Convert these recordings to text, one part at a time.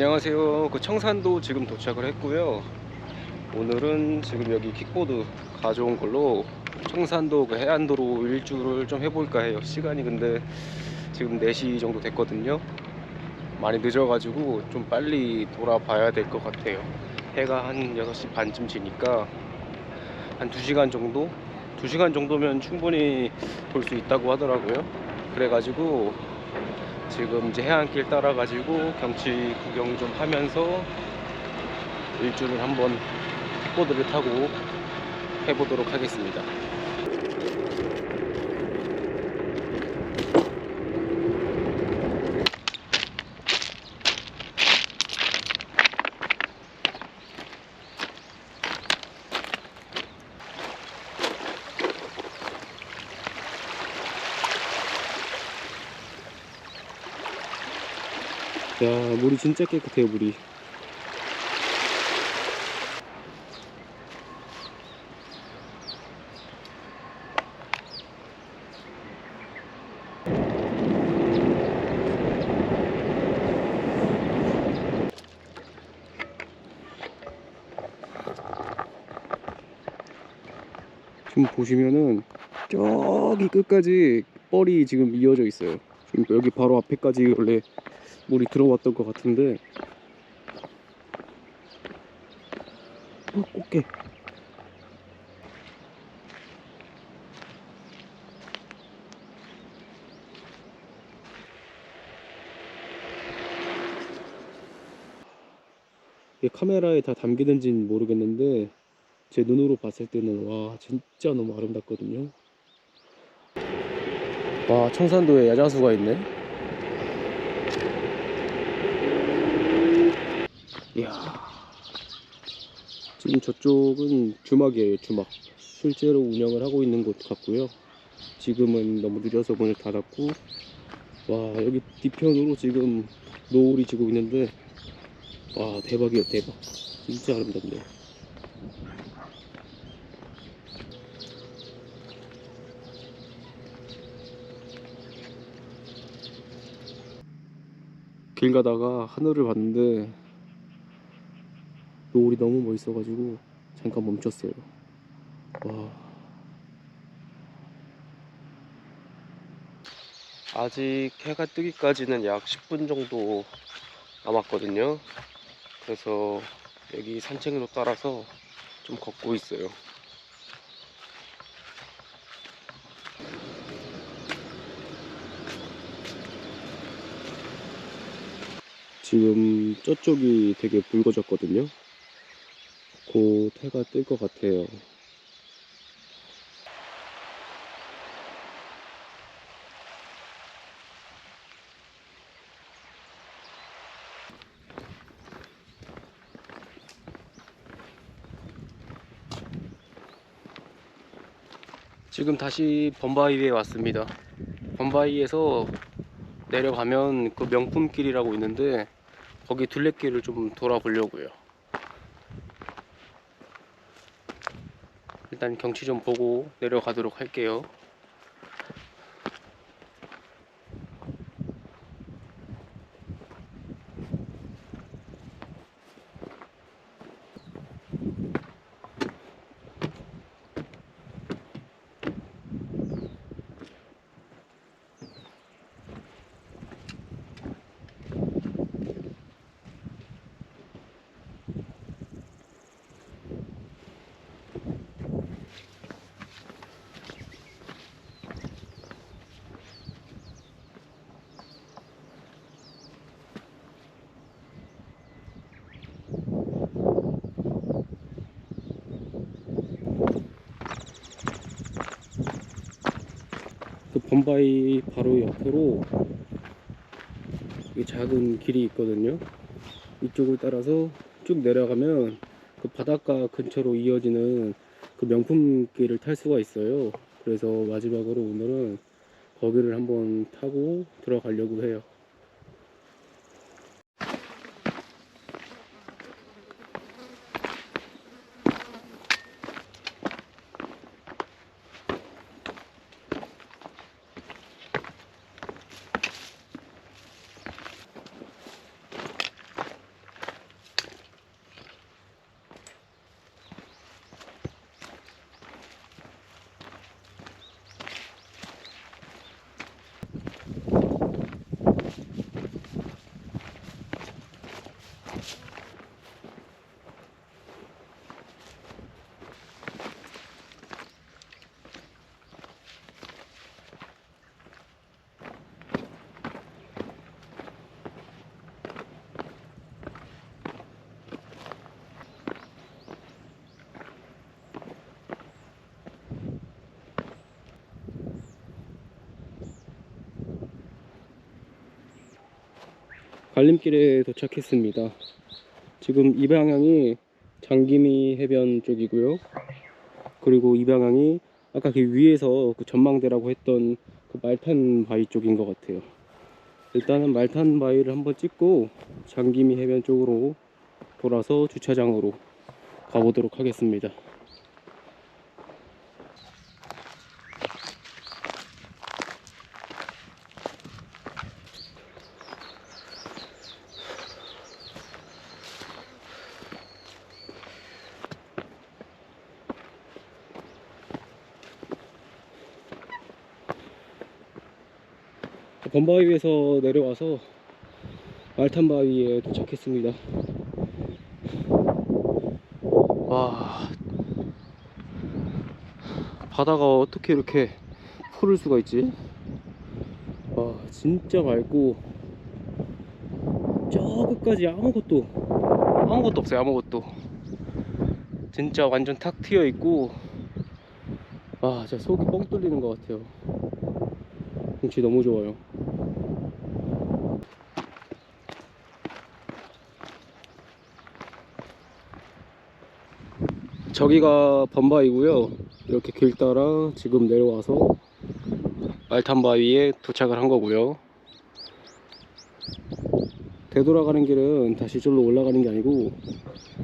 안녕하세요. 그 청산도 지금 도착을 했고요. 오늘은 지금 여기 킥보드 가져온 걸로 청산도 그 해안도로 일주를 좀 해볼까 해요. 시간이 근데 지금 4시 정도 됐거든요. 많이 늦어가지고 좀 빨리 돌아봐야 될 것 같아요. 해가 한 6시 반쯤 지니까 한 2시간 정도? 2시간 정도면 충분히 돌 수 있다고 하더라고요. 그래가지고 지금 이제 해안길 따라가지고 경치 구경 좀 하면서 일주를 한번 킥보드를 타고 해보도록 하겠습니다. 야 물이 진짜 깨끗해요 물이. 지금 보시면은 저기 끝까지 뻘이 지금 이어져 있어요. 지금 여기 바로 앞에까지 원래 물이 들어왔던 것 같은데. 어, 꽃게. 이게 카메라에 다 담기는지는 모르겠는데 제 눈으로 봤을 때는 와 진짜 너무 아름답거든요. 와 청산도에 야자수가 있네 이야. 지금 저쪽은 주막이에요 주막. 실제로 운영을 하고 있는 곳 같고요. 지금은 너무 늦어서 문을 닫았고 와 여기 뒤편으로 지금 노을이 지고 있는데 와 대박이에요 대박. 진짜 아름답네요. 길 가다가 하늘을 봤는데 노을이 너무 멋있어가지고 잠깐 멈췄어요. 와. 아직 해가 뜨기까지는 약 10분 정도 남았거든요. 그래서 여기 산책로 따라서 좀 걷고 있어요. 지금 저쪽이 되게 붉어졌거든요. 곧 해가 뜰 것 같아요. 지금 다시 범바이에 왔습니다. 범바이에서 내려가면 그 명품길이라고 있는데 거기 둘레길을 좀 돌아보려고요. 일단 경치 좀 보고 내려가도록 할게요. 그 범바이 바로 옆으로 이 작은 길이 있거든요. 이쪽을 따라서 쭉 내려가면 그 바닷가 근처로 이어지는 그 명품 길을 탈 수가 있어요. 그래서 마지막으로 오늘은 거기를 한번 타고 들어가려고 해요. 갈림길에 도착했습니다. 지금 이 방향이 장기미 해변 쪽이고요. 그리고 이 방향이 아까 그 위에서 그 전망대라고 했던 그 말탄 바위 쪽인 것 같아요. 일단은 말탄 바위를 한번 찍고 장기미 해변 쪽으로 돌아서 주차장으로 가보도록 하겠습니다. 범바위에서 내려와서 말탄 바위에 도착했습니다. 와. 바다가 어떻게 이렇게 푸를 수가 있지? 와 진짜 맑고 저 끝까지 아무것도 아무것도 없어요 아무것도. 진짜 완전 탁 트여 있고. 아 진짜 속이 뻥 뚫리는 것 같아요. 경치 너무 좋아요 저기가 범바이고요. 이렇게 길 따라 지금 내려와서 말탄바위에 도착을 한 거고요. 되돌아가는 길은 다시 절로 올라가는 게 아니고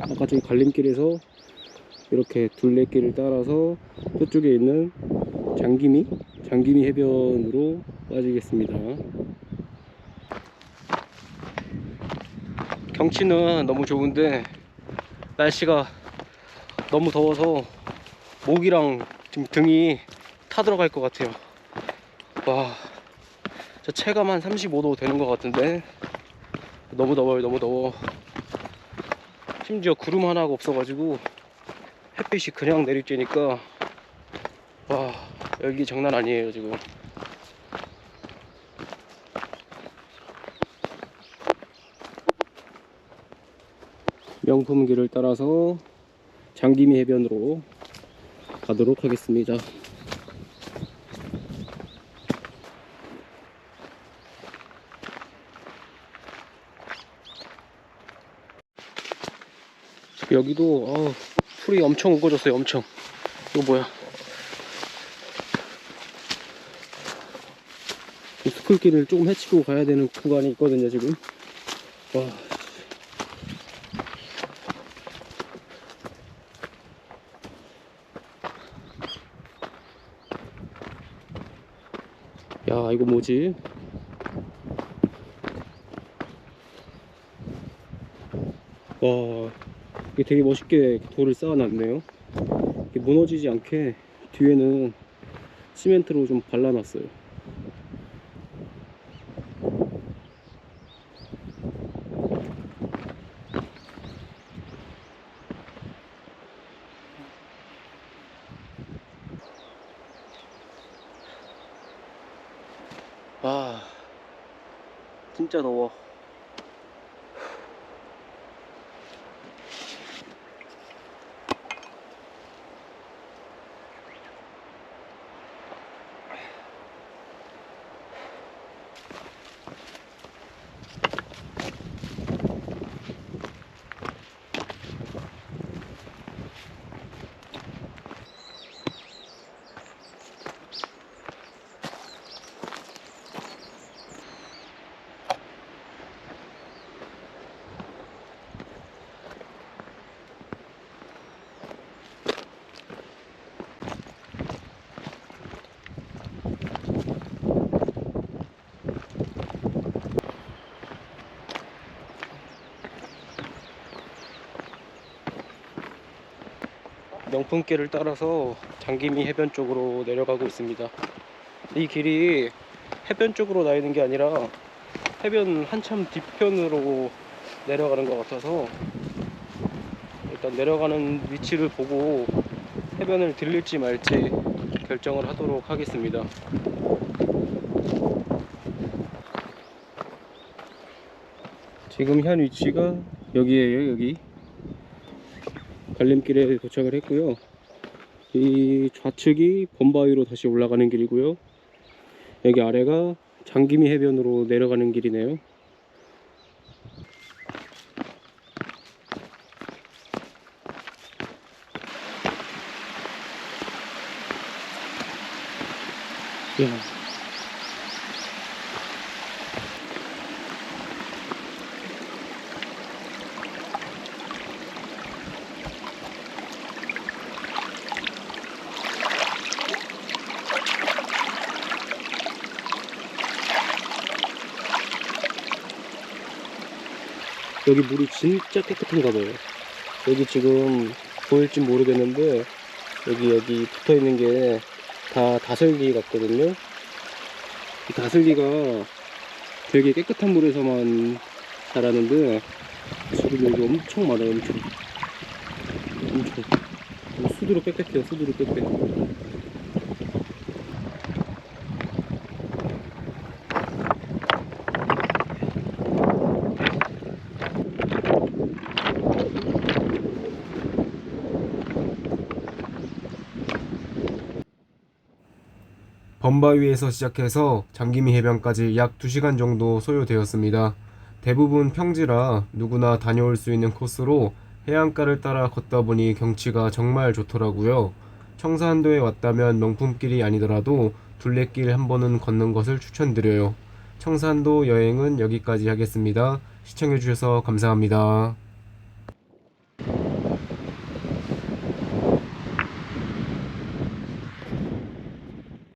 아까 저기 갈림길에서 이렇게 둘레길을 따라서 저쪽에 있는 장기미 장기미 해변으로 빠지겠습니다. 경치는 너무 좋은데 날씨가 너무 더워서 목이랑 지금 등이 타들어갈 것 같아요. 와, 저 체감 한 35도 되는 것 같은데 너무 더워요, 너무 더워. 심지어 구름 하나가 없어가지고 햇빛이 그냥 내리쬐니까 와, 여기 장난 아니에요 지금. 명품 길을 따라서 장기미 해변으로 가도록 하겠습니다. 여기도 어우, 풀이 엄청 우거졌어요. 엄청. 이거 뭐야? 이 스쿨길을 조금 헤치고 가야 되는 구간이 있거든요. 지금. 와. 야 이거 뭐지? 와 이게 되게 멋있게 돌을 쌓아놨네요 무너지지 않게 뒤에는 시멘트로 좀 발라놨어요 와 진짜 더워 명품길을 따라서 장기미 해변 쪽으로 내려가고 있습니다. 이 길이 해변 쪽으로 나 있는 게 아니라 해변 한참 뒤편으로 내려가는 것 같아서 일단 내려가는 위치를 보고 해변을 들릴지 말지 결정을 하도록 하겠습니다. 지금 현 위치가 여기에요, 여기. 갈림길에 도착을 했고요. 이 좌측이 범바위로 다시 올라가는 길이고요. 여기 아래가 장기미 해변으로 내려가는 길이네요. 야. 여기 물이 진짜 깨끗한가 봐요. 여기 지금 보일지 모르겠는데 여기 여기 붙어 있는 게 다 다슬기 같거든요. 이 다슬기가 되게 깨끗한 물에서만 자라는데 지금 여기 엄청 많아요, 엄청. 엄청. 수두로 깨끗해요, 수두로 깨끗 해. 범바위에서 시작해서 장기미 해변까지 약 2시간 정도 소요되었습니다. 대부분 평지라 누구나 다녀올 수 있는 코스로 해안가를 따라 걷다 보니 경치가 정말 좋더라고요. 청산도에 왔다면 명품길이 아니더라도 둘레길 한 번은 걷는 것을 추천드려요. 청산도 여행은 여기까지 하겠습니다. 시청해주셔서 감사합니다.